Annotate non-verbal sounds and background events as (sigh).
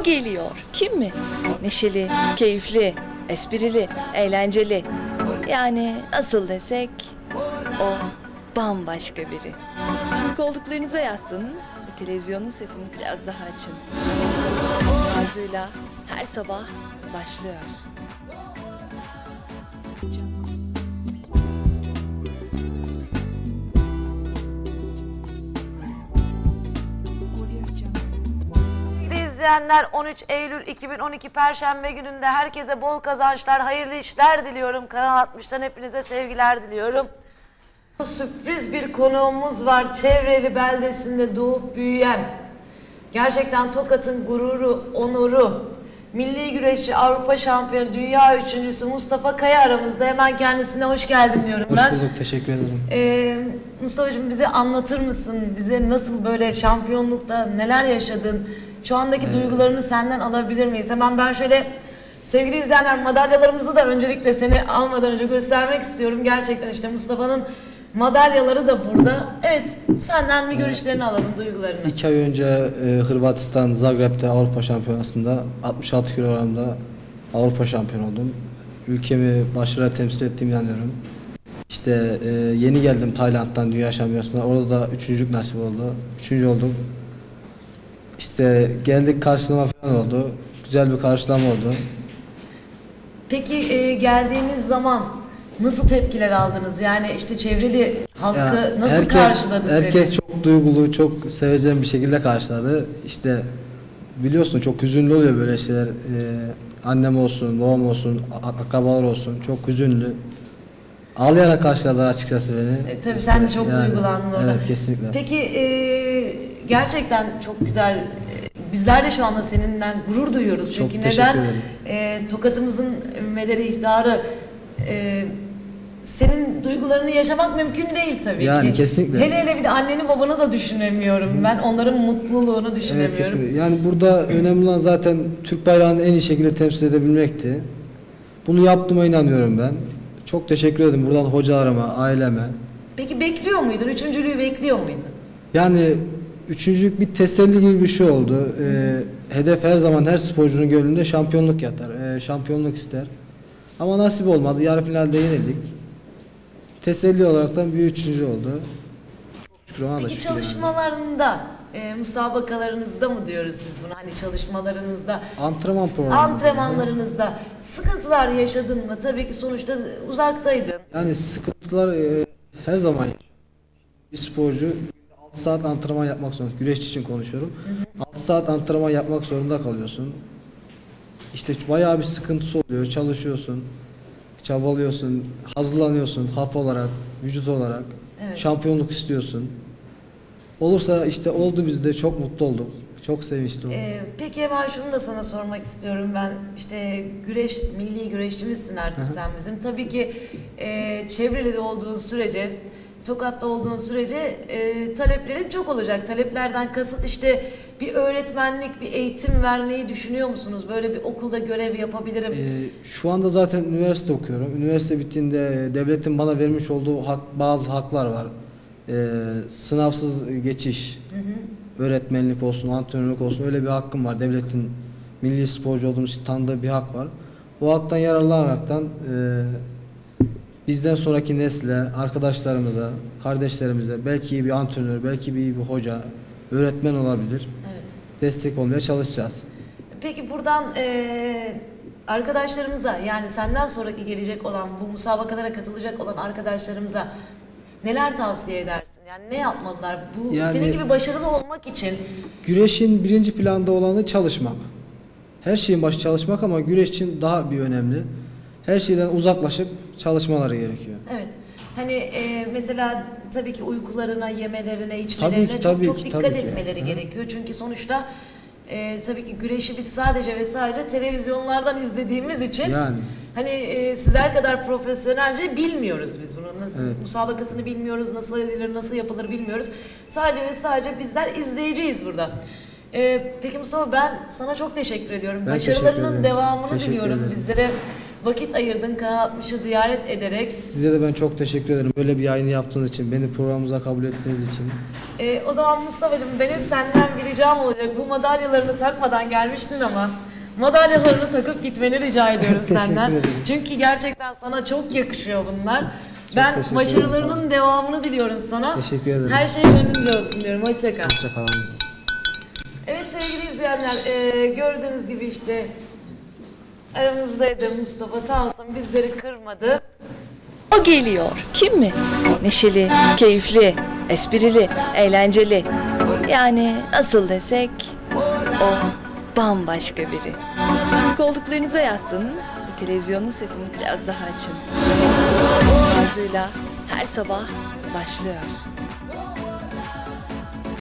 o geliyor. Kim mi? Neşeli, keyifli, esprili, eğlenceli. Yani nasıl desek o bambaşka biri. Şimdi koltuklarınıza yaslanın ve televizyonun sesini biraz daha açın. Arzuyla her sabah başlıyor. İzleyenler 13 Eylül 2012 Perşembe gününde herkese bol kazançlar, hayırlı işler diliyorum. Kanal 60'tan hepinize sevgiler diliyorum. Sürpriz bir konuğumuz var. Çevreli beldesinde doğup büyüyen, gerçekten Tokat'ın gururu, onuru, milli güreşçi, Avrupa şampiyonu, dünya üçüncüsü Mustafa Kaya aramızda. Hemen kendisine hoş geldin diyorum Hoş ben. bulduk, teşekkür ederim. Ee, Mustafa'cığım bize anlatır mısın? Bize nasıl böyle şampiyonlukta neler yaşadın? Şu andaki duygularını senden alabilir miyiz? Hemen ben şöyle sevgili izleyenler madalyalarımızı da öncelikle seni almadan önce göstermek istiyorum. Gerçekten işte Mustafa'nın madalyaları da burada. Evet senden bir görüşlerini alalım, duygularını. İki ay önce e, Hırvatistan Zagreb'de Avrupa Şampiyonası'nda 66 kilogramda Avrupa şampiyonu oldum. Ülkemi başarıyla temsil ettiğimi inanıyorum. İşte e, yeni geldim Tayland'dan Dünya Şampiyonası'na. Orada da üçüncülük nasip oldu. Üçüncü oldum. İşte geldik karşılama falan oldu. Güzel bir karşılama oldu. Peki e, geldiğiniz zaman nasıl tepkiler aldınız? Yani işte çevreli halkı Ya, nasıl herkes, karşıladı seni? Herkes çok duygulu, çok sevecen bir şekilde karşıladı. İşte biliyorsun çok hüzünlü oluyor böyle şeyler. Ee, annem olsun, babam olsun, a- akrabalar olsun çok hüzünlü. Ağlayarak karşıladılar açıkçası beni. E, tabii sen de çok Yani, duygulandın orada. Evet kesinlikle. Peki e, gerçekten çok güzel. e, Bizler de şu anda seninle gurur duyuyoruz. Çok Çünkü teşekkür neden? E, tokatımızın mederi iftiharı e, senin duygularını yaşamak mümkün değil tabii Yani ki. kesinlikle. Hele hele bir de anneni babanı da düşünemiyorum. Ben onların mutluluğunu Evet düşünemiyorum. kesinlikle. Yani burada önemli olan zaten Türk bayrağını en iyi şekilde temsil edebilmekti. Bunu yaptığıma inanıyorum ben. Çok teşekkür ederim buradan hocalarıma, aileme. Peki bekliyor muydun? Üçüncülüğü bekliyor muydun? Yani üçüncülük bir teselli gibi bir şey oldu. Ee, hedef her zaman her sporcunun gönlünde şampiyonluk yatar. Ee, şampiyonluk ister. Ama nasip olmadı. Yarı finalde yenildik. Teselli olaraktan bir üçüncü oldu. Çok şükür ona da Peki şükür yani. çalışmalarında, e, musabakalarınızda mı diyoruz biz buna? Hani çalışmalarınızda, Antrenman programı. antrenmanlarınızda sıkıntılar yaşadın mı? Tabii ki sonuçta uzaktaydın. Yani sıkıntılar e, her zaman yaşanıyor. bir sporcu 6 saat antrenman yapmak zorunda. Güreşçi için konuşuyorum. 6 saat antrenman yapmak zorunda kalıyorsun. İşte bayağı bir sıkıntısı oluyor. Çalışıyorsun. Çabalıyorsun. Hazırlanıyorsun kafa olarak, vücut olarak. Evet. Şampiyonluk istiyorsun. Olursa işte oldu bizde çok mutlu olduk. Çok sevinçli olduk. E, peki hemen şunu da sana sormak istiyorum ben. İşte güreş, milli güreşçimizsin artık hı. sen bizim. Tabii ki e, Çevreli'de olduğun sürece, Tokat'ta olduğun sürece e, taleplerin çok olacak. Taleplerden kasıt işte bir öğretmenlik, bir eğitim vermeyi düşünüyor musunuz? Böyle bir okulda görev yapabilirim. Ee, şu anda zaten üniversite okuyorum. Üniversite bittiğinde devletin bana vermiş olduğu hak, bazı haklar var. Ee, sınavsız geçiş, öğretmenlik olsun, antrenörlük olsun öyle bir hakkım var. Devletin milli sporcu olduğumuz için tanıdığı bir hak var. O haktan yararlanaraktan e, bizden sonraki nesle, arkadaşlarımıza, kardeşlerimize belki iyi bir antrenör, belki bir iyi bir hoca, öğretmen olabilir. Evet. Destek olmaya çalışacağız. Peki buradan eee, arkadaşlarımıza yani senden sonraki gelecek olan bu musabakalara katılacak olan arkadaşlarımıza neler tavsiye edersin? Yani ne yapmalılar? Bu Yani- senin gibi başarılı olmak için Güreşin birinci planda olanı çalışmak. Her şeyin başı çalışmak ama güreş için daha bir önemli. Her şeyden uzaklaşıp çalışmaları gerekiyor. evet. Hani eee, mesela tabii ki uykularına, yemelerine, içmelerine ki, çok tabii çok ki, dikkat tabii ki. etmeleri Hı. gerekiyor. Çünkü sonuçta eee, tabii ki güreşi biz sadece ve sadece televizyonlardan izlediğimiz için Yani Hani e, sizler kadar profesyonelce bilmiyoruz biz bunu. Nasıl, Evet. Musabakasını bilmiyoruz, nasıl edilir, nasıl yapılır bilmiyoruz. Sadece ve sadece bizler izleyeceğiz burada. E, peki Mustafa ben sana çok teşekkür ediyorum. Ben teşekkür Başarılarının ederim. devamını Teşekkür diliyorum ederim. bizlere. vakit ayırdın Kanal 60'ı ziyaret ederek. Size de ben çok teşekkür ederim. Böyle bir yayını yaptığınız için, beni programımıza kabul ettiğiniz için. Ee, o zaman Mustafa'cığım benim senden bir ricam olacak. Bu madalyalarını takmadan gelmiştin ama madalyalarını takıp gitmeni rica ediyorum (laughs) Teşekkür senden. ederim. Çünkü gerçekten sana çok yakışıyor bunlar. ben teşekkür ederim, başarılarının ol. devamını diliyorum sana. Teşekkür ederim. Her şey gönlünce olsun diyorum. Hoşça kal. Hoşçakalın. Evet sevgili izleyenler e, gördüğünüz gibi işte aramızdaydı Mustafa sağ olsun bizleri kırmadı. O geliyor. Kim mi? Neşeli, keyifli, esprili, eğlenceli. Yani nasıl desek o bambaşka biri. Şimdi koltuklarınıza yaslanın ve televizyonun sesini biraz daha açın. Arzuyla her sabah başlıyor.